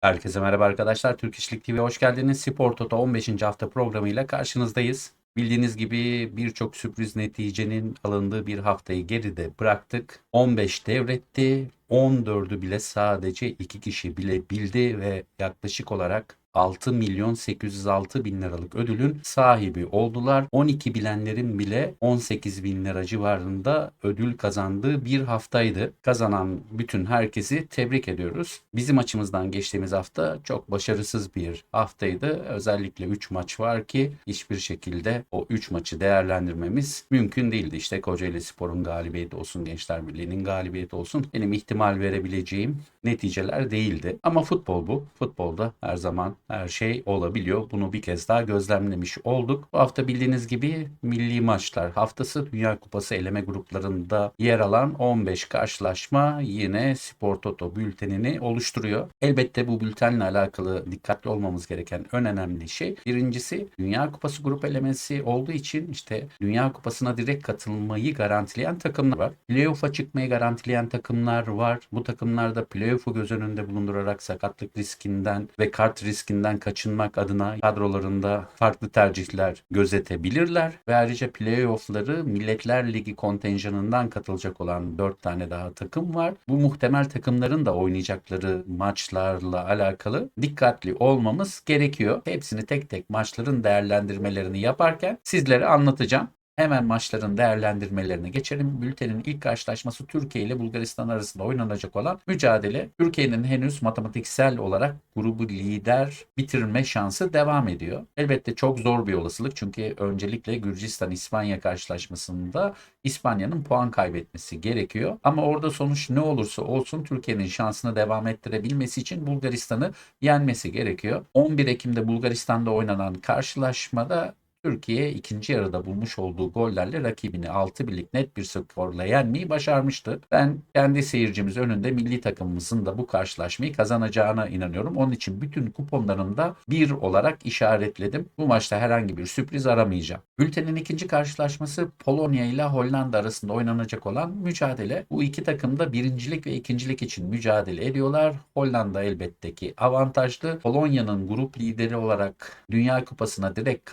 Herkese merhaba arkadaşlar. Türk İşlik TV'ye hoş geldiniz. Spor Toto 15. hafta programıyla karşınızdayız. Bildiğiniz gibi birçok sürpriz neticenin alındığı bir haftayı geride bıraktık. 15 devretti. 14'ü bile sadece 2 kişi bile bildi ve yaklaşık olarak 6 milyon 806 bin liralık ödülün sahibi oldular. 12 bilenlerin bile 18 bin lira civarında ödül kazandığı bir haftaydı. Kazanan bütün herkesi tebrik ediyoruz. Bizim açımızdan geçtiğimiz hafta çok başarısız bir haftaydı. Özellikle 3 maç var ki hiçbir şekilde o 3 maçı değerlendirmemiz mümkün değildi. İşte Kocaeli Spor'un galibiyeti olsun, Gençler Birliği'nin galibiyeti olsun. Benim ihtimal verebileceğim neticeler değildi. Ama futbol bu. Futbolda her zaman her şey olabiliyor. Bunu bir kez daha gözlemlemiş olduk. Bu hafta bildiğiniz gibi milli maçlar haftası Dünya Kupası eleme gruplarında yer alan 15 karşılaşma yine Spor Toto bültenini oluşturuyor. Elbette bu bültenle alakalı dikkatli olmamız gereken en önemli şey birincisi Dünya Kupası grup elemesi olduğu için işte Dünya Kupası'na direkt katılmayı garantileyen takımlar var. Playoff'a çıkmayı garantileyen takımlar var. Bu takımlarda playoff'u göz önünde bulundurarak sakatlık riskinden ve kart riskinden kaçınmak adına kadrolarında farklı tercihler gözetebilirler. Ve ayrıca playoff'ları Milletler Ligi kontenjanından katılacak olan 4 tane daha takım var. Bu muhtemel takımların da oynayacakları maçlarla alakalı dikkatli olmamız gerekiyor. Hepsini tek tek maçların değerlendirmelerini yaparken sizlere anlatacağım. Hemen maçların değerlendirmelerine geçelim. Bültenin ilk karşılaşması Türkiye ile Bulgaristan arasında oynanacak olan mücadele. Türkiye'nin henüz matematiksel olarak grubu lider bitirme şansı devam ediyor. Elbette çok zor bir olasılık çünkü öncelikle Gürcistan-İspanya karşılaşmasında İspanya'nın puan kaybetmesi gerekiyor. Ama orada sonuç ne olursa olsun Türkiye'nin şansını devam ettirebilmesi için Bulgaristan'ı yenmesi gerekiyor. 11 Ekim'de Bulgaristan'da oynanan karşılaşmada Türkiye ikinci yarıda bulmuş olduğu gollerle rakibini 6 birlik net bir skorla yenmeyi başarmıştı. Ben kendi seyircimiz önünde milli takımımızın da bu karşılaşmayı kazanacağına inanıyorum. Onun için bütün kuponlarımda bir olarak işaretledim. Bu maçta herhangi bir sürpriz aramayacağım. Bültenin ikinci karşılaşması Polonya ile Hollanda arasında oynanacak olan mücadele. Bu iki takım da birincilik ve ikincilik için mücadele ediyorlar. Hollanda elbette ki avantajlı. Polonya'nın grup lideri olarak Dünya Kupası'na direkt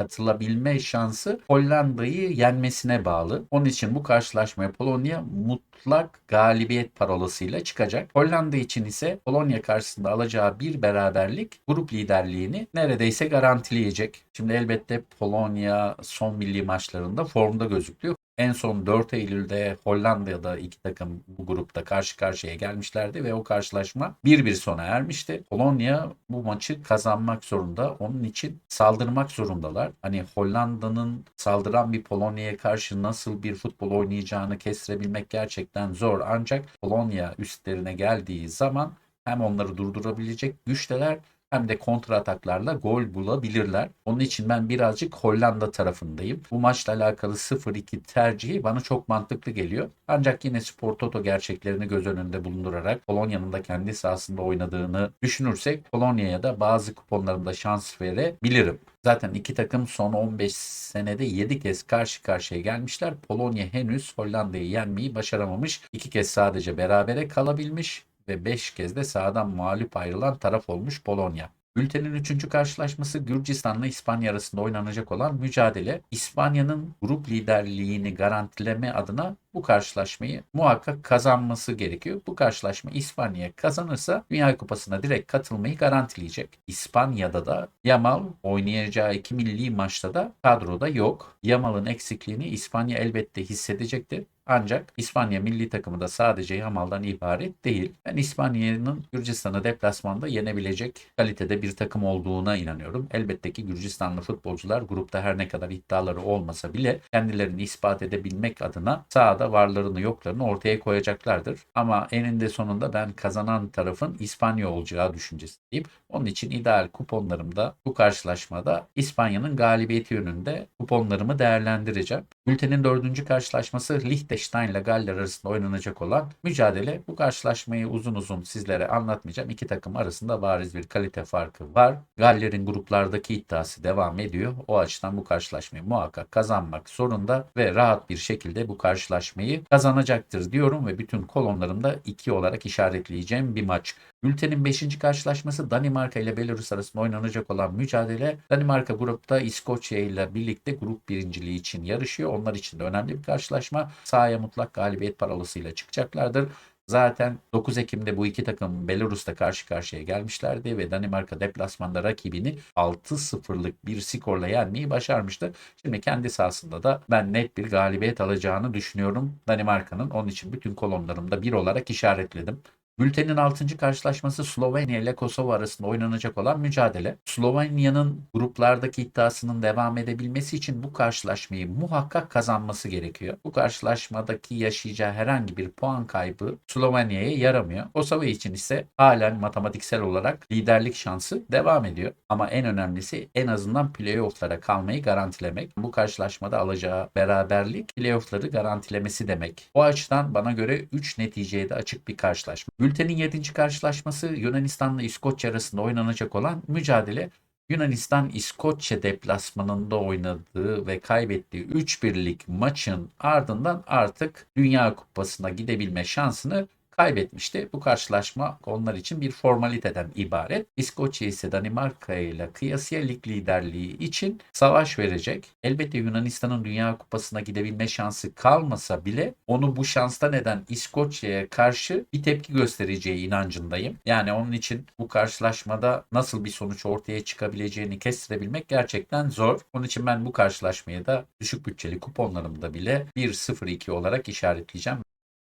katılabilme şansı Hollanda'yı yenmesine bağlı. Onun için bu karşılaşmaya Polonya mutlak galibiyet parolasıyla çıkacak. Hollanda için ise Polonya karşısında alacağı bir beraberlik grup liderliğini neredeyse garantileyecek. Şimdi elbette Polonya son milli maçlarında formda gözüküyor. En son 4 Eylül'de Hollanda'da iki takım bu grupta karşı karşıya gelmişlerdi ve o karşılaşma 1-1 sona ermişti. Polonya bu maçı kazanmak zorunda. Onun için saldırmak zorundalar. Hani Hollanda'nın saldıran bir Polonya'ya karşı nasıl bir futbol oynayacağını kestirebilmek gerçekten zor. Ancak Polonya üstlerine geldiği zaman hem onları durdurabilecek güçteler hem de kontra ataklarla gol bulabilirler. Onun için ben birazcık Hollanda tarafındayım. Bu maçla alakalı 0-2 tercihi bana çok mantıklı geliyor. Ancak yine Spor Toto gerçeklerini göz önünde bulundurarak Polonya'nın da kendi sahasında oynadığını düşünürsek Polonya'ya da bazı kuponlarımda şans verebilirim. Zaten iki takım son 15 senede 7 kez karşı karşıya gelmişler. Polonya henüz Hollanda'yı yenmeyi başaramamış. İki kez sadece berabere kalabilmiş ve 5 kez de sahadan mağlup ayrılan taraf olmuş Polonya. Bültenin 3. karşılaşması Gürcistan'la İspanya arasında oynanacak olan mücadele. İspanya'nın grup liderliğini garantileme adına bu karşılaşmayı muhakkak kazanması gerekiyor. Bu karşılaşma İspanya kazanırsa Dünya Kupası'na direkt katılmayı garantileyecek. İspanya'da da Yamal oynayacağı iki milli maçta da kadroda yok. Yamal'ın eksikliğini İspanya elbette hissedecektir. Ancak İspanya milli takımı da sadece Yamal'dan ibaret değil. Ben İspanya'nın Gürcistan'ı deplasmanda yenebilecek kalitede bir takım olduğuna inanıyorum. Elbette ki Gürcistanlı futbolcular grupta her ne kadar iddiaları olmasa bile kendilerini ispat edebilmek adına sahada varlarını yoklarını ortaya koyacaklardır. Ama eninde sonunda ben kazanan tarafın İspanya olacağı düşüncesindeyim. Onun için ideal kuponlarımda bu karşılaşmada İspanya'nın galibiyeti yönünde kuponlarımı değerlendireceğim. Bültenin dördüncü karşılaşması Liechtenstein ile Galler arasında oynanacak olan mücadele. Bu karşılaşmayı uzun uzun sizlere anlatmayacağım. İki takım arasında bariz bir kalite farkı var. Galler'in gruplardaki iddiası devam ediyor. O açıdan bu karşılaşmayı muhakkak kazanmak zorunda ve rahat bir şekilde bu karşılaşmayı kazanacaktır diyorum ve bütün kolonlarımda iki olarak işaretleyeceğim bir maç. Bültenin 5. karşılaşması Danimarka ile Belarus arasında oynanacak olan mücadele. Danimarka grupta İskoçya ile birlikte grup birinciliği için yarışıyor. Onlar için de önemli bir karşılaşma. Sahaya mutlak galibiyet parolasıyla çıkacaklardır. Zaten 9 Ekim'de bu iki takım Belarus'ta karşı karşıya gelmişlerdi ve Danimarka deplasmanda rakibini 6-0'lık bir skorla yenmeyi başarmıştı. Şimdi kendi sahasında da ben net bir galibiyet alacağını düşünüyorum Danimarka'nın. Onun için bütün kolonlarımda bir olarak işaretledim. Bültenin 6. karşılaşması Slovenya ile Kosova arasında oynanacak olan mücadele. Slovenya'nın gruplardaki iddiasının devam edebilmesi için bu karşılaşmayı muhakkak kazanması gerekiyor. Bu karşılaşmadaki yaşayacağı herhangi bir puan kaybı Slovenya'ya yaramıyor. Kosova için ise halen matematiksel olarak liderlik şansı devam ediyor. Ama en önemlisi en azından playofflara kalmayı garantilemek. Bu karşılaşmada alacağı beraberlik playoffları garantilemesi demek. O açıdan bana göre 3 neticeye de açık bir karşılaşma. Bültenin 7. karşılaşması Yunanistan'la İskoçya arasında oynanacak olan mücadele. Yunanistan İskoçya deplasmanında oynadığı ve kaybettiği 3-1'lik maçın ardından artık Dünya Kupası'na gidebilme şansını kaybetmişti. Bu karşılaşma onlar için bir formaliteden ibaret. İskoçya ise Danimarka ile kıyasıya lig liderliği için savaş verecek. Elbette Yunanistan'ın Dünya Kupası'na gidebilme şansı kalmasa bile onu bu şansta neden İskoçya'ya karşı bir tepki göstereceği inancındayım. Yani onun için bu karşılaşmada nasıl bir sonuç ortaya çıkabileceğini kestirebilmek gerçekten zor. Onun için ben bu karşılaşmayı da düşük bütçeli kuponlarımda bile 1-0-2 olarak işaretleyeceğim.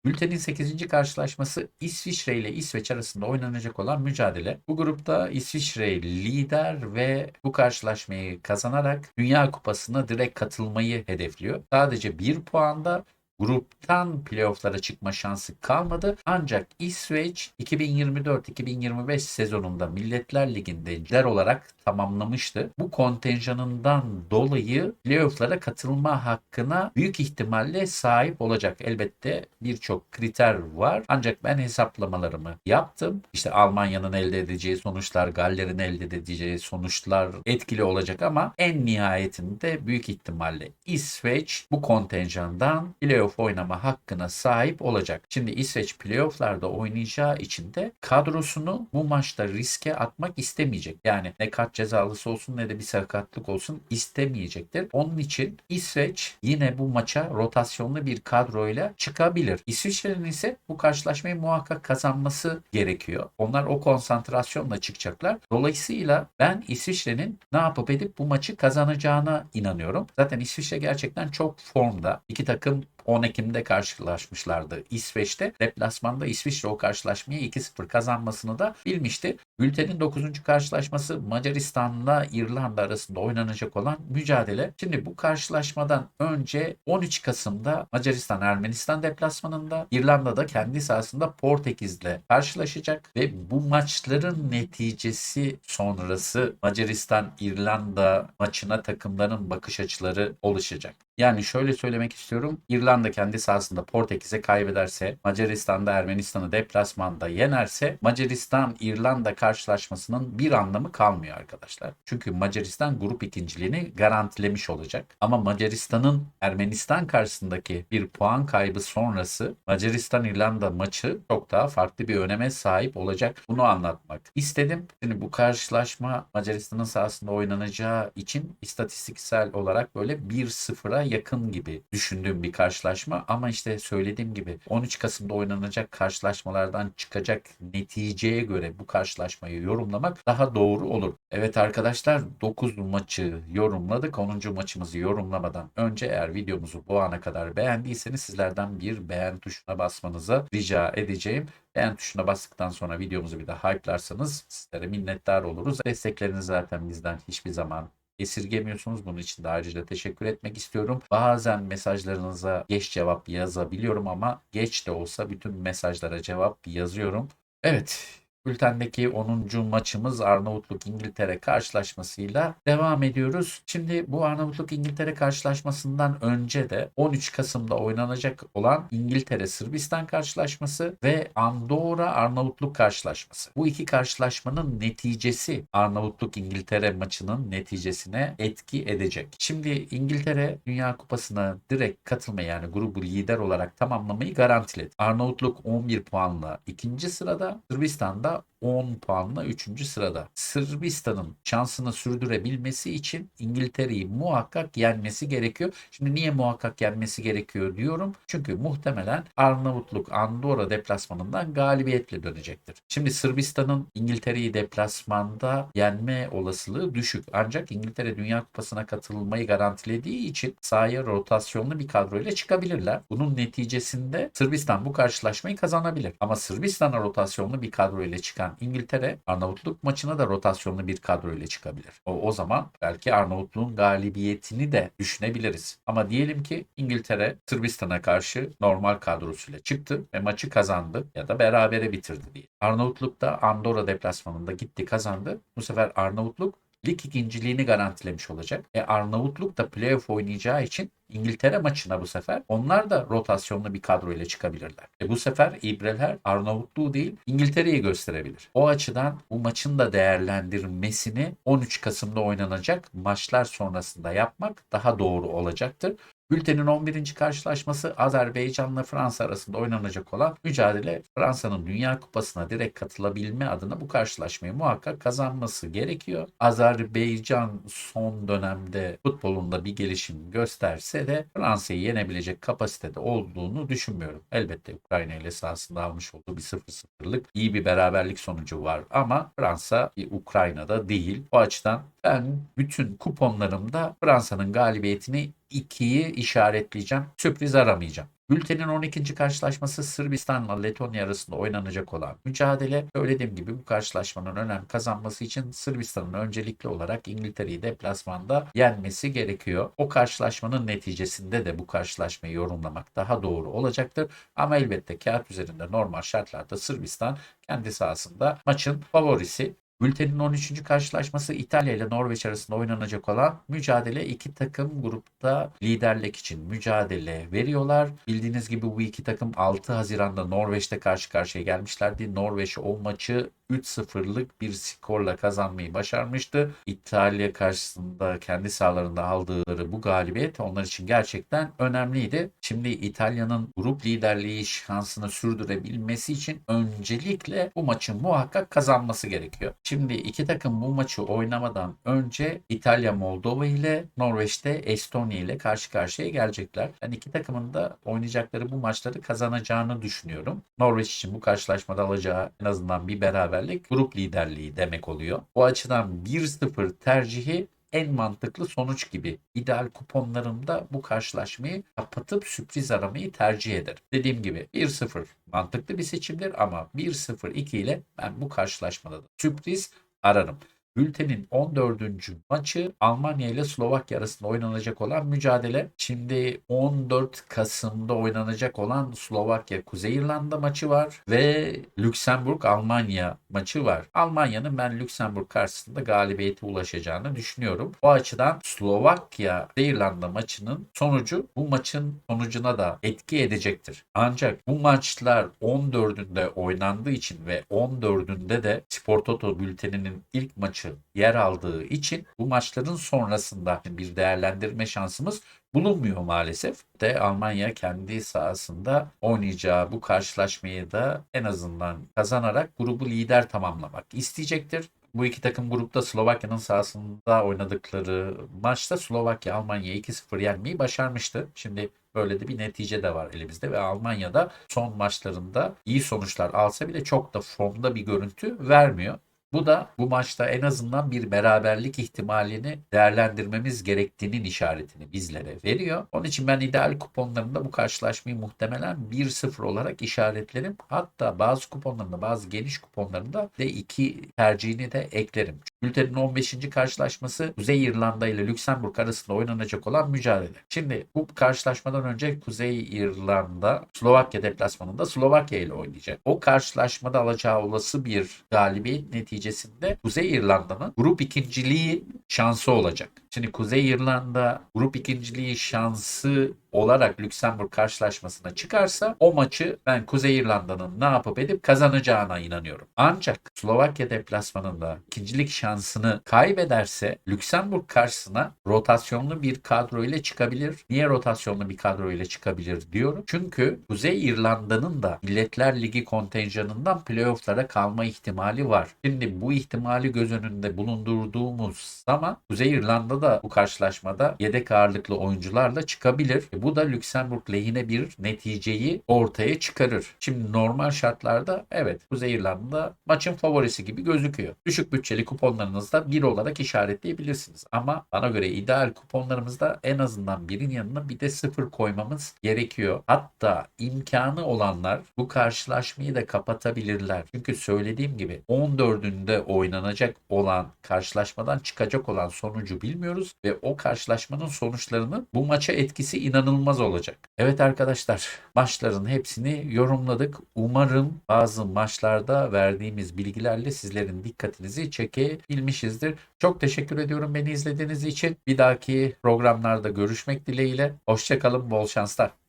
Bültenin 8. karşılaşması İsviçre ile İsveç arasında oynanacak olan mücadele. Bu grupta İsviçre lider ve bu karşılaşmayı kazanarak Dünya Kupası'na direkt katılmayı hedefliyor. Sadece bir puanda gruptan playofflara çıkma şansı kalmadı. Ancak İsveç 2024-2025 sezonunda Milletler Ligi'nde olarak tamamlamıştı. Bu kontenjanından dolayı playofflara katılma hakkına büyük ihtimalle sahip olacak. Elbette birçok kriter var. Ancak ben hesaplamalarımı yaptım. İşte Almanya'nın elde edeceği sonuçlar, Galler'in elde edeceği sonuçlar etkili olacak ama en nihayetinde büyük ihtimalle İsveç bu kontenjandan playoff oynama hakkına sahip olacak. Şimdi İsveç playofflarda oynayacağı için de kadrosunu bu maçta riske atmak istemeyecek. Yani ne kart cezalısı olsun ne de bir sakatlık olsun istemeyecektir. Onun için İsveç yine bu maça rotasyonlu bir kadroyla çıkabilir. İsviçre'nin ise bu karşılaşmayı muhakkak kazanması gerekiyor. Onlar o konsantrasyonla çıkacaklar. Dolayısıyla ben İsviçre'nin ne yapıp edip bu maçı kazanacağına inanıyorum. Zaten İsviçre gerçekten çok formda. İki takım 10 Ekim'de karşılaşmışlardı İsveç'te. Deplasmanda İsviçre o karşılaşmayı 2-0 kazanmasını da bilmişti. Bültenin 9. karşılaşması Macaristan'la İrlanda arasında oynanacak olan mücadele. Şimdi bu karşılaşmadan önce 13 Kasım'da Macaristan Ermenistan deplasmanında İrlanda'da kendi sahasında Portekiz'le karşılaşacak ve bu maçların neticesi sonrası Macaristan İrlanda maçına takımların bakış açıları oluşacak. Yani şöyle söylemek istiyorum. İrlanda kendi sahasında Portekiz'e kaybederse, Macaristan'da Ermenistan'ı deplasmanda yenerse Macaristan İrlanda karşılaşmasının bir anlamı kalmıyor arkadaşlar. Çünkü Macaristan grup ikinciliğini garantilemiş olacak. Ama Macaristan'ın Ermenistan karşısındaki bir puan kaybı sonrası Macaristan İrlanda maçı çok daha farklı bir öneme sahip olacak. Bunu anlatmak istedim. Şimdi bu karşılaşma Macaristan'ın sahasında oynanacağı için istatistiksel olarak böyle 1-0'a yakın gibi düşündüğüm bir karşılaşma ama işte söylediğim gibi 13 Kasım'da oynanacak karşılaşmalardan çıkacak neticeye göre bu karşılaşmayı yorumlamak daha doğru olur. Evet arkadaşlar 9 maçı yorumladık. 10. maçımızı yorumlamadan önce eğer videomuzu bu ana kadar beğendiyseniz sizlerden bir beğen tuşuna basmanızı rica edeceğim. Beğen tuşuna bastıktan sonra videomuzu bir de hype'larsanız sizlere minnettar oluruz. Destekleriniz zaten bizden hiçbir zaman esirgemiyorsunuz. Bunun için de ayrıca teşekkür etmek istiyorum. Bazen mesajlarınıza geç cevap yazabiliyorum ama geç de olsa bütün mesajlara cevap yazıyorum. Evet, Bültendeki 10. maçımız Arnavutluk İngiltere karşılaşmasıyla devam ediyoruz. Şimdi bu Arnavutluk İngiltere karşılaşmasından önce de 13 Kasım'da oynanacak olan İngiltere Sırbistan karşılaşması ve Andorra Arnavutluk karşılaşması. Bu iki karşılaşmanın neticesi Arnavutluk İngiltere maçının neticesine etki edecek. Şimdi İngiltere Dünya Kupası'na direkt katılmayı yani grubu lider olarak tamamlamayı garantiledi. Arnavutluk 11 puanla ikinci sırada, Sırbistan'da da 10 puanla 3. sırada. Sırbistan'ın şansını sürdürebilmesi için İngiltere'yi muhakkak yenmesi gerekiyor. Şimdi niye muhakkak yenmesi gerekiyor diyorum. Çünkü muhtemelen Arnavutluk Andorra deplasmanından galibiyetle dönecektir. Şimdi Sırbistan'ın İngiltere'yi deplasmanda yenme olasılığı düşük. Ancak İngiltere Dünya Kupası'na katılmayı garantilediği için sahaya rotasyonlu bir kadroyla çıkabilirler. Bunun neticesinde Sırbistan bu karşılaşmayı kazanabilir. Ama Sırbistan'a rotasyonlu bir kadroyla çıkan İngiltere Arnavutluk maçına da rotasyonlu bir kadroyla çıkabilir. O, o zaman belki Arnavutluğun galibiyetini de düşünebiliriz. Ama diyelim ki İngiltere Sırbistan'a karşı normal kadrosuyla çıktı ve maçı kazandı ya da berabere bitirdi diye. Arnavutluk da Andorra deplasmanında gitti kazandı. Bu sefer Arnavutluk lig ikinciliğini garantilemiş olacak. E Arnavutluk da playoff oynayacağı için İngiltere maçına bu sefer onlar da rotasyonlu bir kadro ile çıkabilirler. E bu sefer İbreler Arnavutluğu değil İngiltere'yi gösterebilir. O açıdan bu maçın da değerlendirmesini 13 Kasım'da oynanacak maçlar sonrasında yapmak daha doğru olacaktır. Bültenin 11. karşılaşması Azerbaycan'la Fransa arasında oynanacak olan mücadele Fransa'nın Dünya Kupası'na direkt katılabilme adına bu karşılaşmayı muhakkak kazanması gerekiyor. Azerbaycan son dönemde futbolunda bir gelişim gösterse de Fransa'yı yenebilecek kapasitede olduğunu düşünmüyorum. Elbette Ukrayna ile sahasında almış olduğu bir 0-0'lık iyi bir beraberlik sonucu var ama Fransa Ukrayna'da değil. O açıdan ben bütün kuponlarımda Fransa'nın galibiyetini 2'yi işaretleyeceğim. Sürpriz aramayacağım. Bültenin 12. karşılaşması Sırbistan'la Letonya arasında oynanacak olan mücadele. Söylediğim gibi bu karşılaşmanın önem kazanması için Sırbistan'ın öncelikli olarak İngiltere'yi deplasmanda yenmesi gerekiyor. O karşılaşmanın neticesinde de bu karşılaşmayı yorumlamak daha doğru olacaktır. Ama elbette kağıt üzerinde normal şartlarda Sırbistan kendi sahasında maçın favorisi. Bültenin 13. karşılaşması İtalya ile Norveç arasında oynanacak olan mücadele iki takım grupta liderlik için mücadele veriyorlar. Bildiğiniz gibi bu iki takım 6 Haziran'da Norveç'te karşı karşıya gelmişlerdi. Norveç o maçı 3-0'lık bir skorla kazanmayı başarmıştı. İtalya karşısında kendi sahalarında aldıkları bu galibiyet onlar için gerçekten önemliydi. Şimdi İtalya'nın grup liderliği şansını sürdürebilmesi için öncelikle bu maçı muhakkak kazanması gerekiyor. Şimdi iki takım bu maçı oynamadan önce İtalya Moldova ile Norveç'te Estonya ile karşı karşıya gelecekler. Ben iki takımın da oynayacakları bu maçları kazanacağını düşünüyorum. Norveç için bu karşılaşmada alacağı en azından bir beraberlik grup liderliği demek oluyor. Bu açıdan 1-0 tercihi en mantıklı sonuç gibi. İdeal kuponlarımda bu karşılaşmayı kapatıp sürpriz aramayı tercih ederim. Dediğim gibi 1-0 mantıklı bir seçimdir ama 1-0-2 ile ben bu karşılaşmada da sürpriz ararım. Bültenin 14. maçı Almanya ile Slovakya arasında oynanacak olan mücadele. Şimdi 14 Kasım'da oynanacak olan Slovakya Kuzey İrlanda maçı var ve Lüksemburg Almanya maçı var. Almanya'nın ben Lüksemburg karşısında galibiyete ulaşacağını düşünüyorum. O açıdan Slovakya İrlanda maçının sonucu bu maçın sonucuna da etki edecektir. Ancak bu maçlar 14'ünde oynandığı için ve 14'ünde de Spor Toto bülteninin ilk maçı yer aldığı için bu maçların sonrasında bir değerlendirme şansımız bulunmuyor maalesef. De Almanya kendi sahasında oynayacağı bu karşılaşmayı da en azından kazanarak grubu lider tamamlamak isteyecektir. Bu iki takım grupta Slovakya'nın sahasında oynadıkları maçta Slovakya Almanya'yı 2-0 yenmeyi başarmıştı. Şimdi Böyle de bir netice de var elimizde ve Almanya'da son maçlarında iyi sonuçlar alsa bile çok da formda bir görüntü vermiyor. Bu da bu maçta en azından bir beraberlik ihtimalini değerlendirmemiz gerektiğinin işaretini bizlere veriyor. Onun için ben ideal kuponlarımda bu karşılaşmayı muhtemelen 1-0 olarak işaretlerim. Hatta bazı kuponlarımda bazı geniş kuponlarımda D2 tercihini de eklerim. Bültenin 15. karşılaşması Kuzey İrlanda ile Lüksemburg arasında oynanacak olan mücadele. Şimdi bu karşılaşmadan önce Kuzey İrlanda Slovakya deplasmanında Slovakya ile oynayacak. O karşılaşmada alacağı olası bir galibiyet neticesinde Kuzey İrlanda'nın grup ikinciliği şansı olacak. Şimdi Kuzey İrlanda grup ikinciliği şansı olarak Lüksemburg karşılaşmasına çıkarsa o maçı ben Kuzey İrlanda'nın ne yapıp edip kazanacağına inanıyorum. Ancak Slovakya deplasmanında ikincilik şansını kaybederse Lüksemburg karşısına rotasyonlu bir kadro ile çıkabilir. Niye rotasyonlu bir kadro ile çıkabilir diyorum. Çünkü Kuzey İrlanda'nın da Milletler Ligi kontenjanından playofflara kalma ihtimali var. Şimdi bu ihtimali göz önünde bulundurduğumuz zaman Kuzey İrlanda da bu karşılaşmada yedek ağırlıklı oyuncularla çıkabilir. Bu da Lüksemburg lehine bir neticeyi ortaya çıkarır. Şimdi normal şartlarda evet Kuzey İrlanda maçın favorisi gibi gözüküyor. Düşük bütçeli kuponlarınızda bir olarak işaretleyebilirsiniz. Ama bana göre ideal kuponlarımızda en azından birin yanına bir de sıfır koymamız gerekiyor. Hatta imkanı olanlar bu karşılaşmayı da kapatabilirler. Çünkü söylediğim gibi 14'ünde oynanacak olan karşılaşmadan çıkacak olan sonucu bilmiyoruz ve o karşılaşmanın sonuçlarının bu maça etkisi inanılmaz olacak. Evet arkadaşlar maçların hepsini yorumladık. Umarım bazı maçlarda verdiğimiz bilgilerle sizlerin dikkatinizi çekebilmişizdir. Çok teşekkür ediyorum beni izlediğiniz için. Bir dahaki programlarda görüşmek dileğiyle. Hoşçakalın, bol şanslar.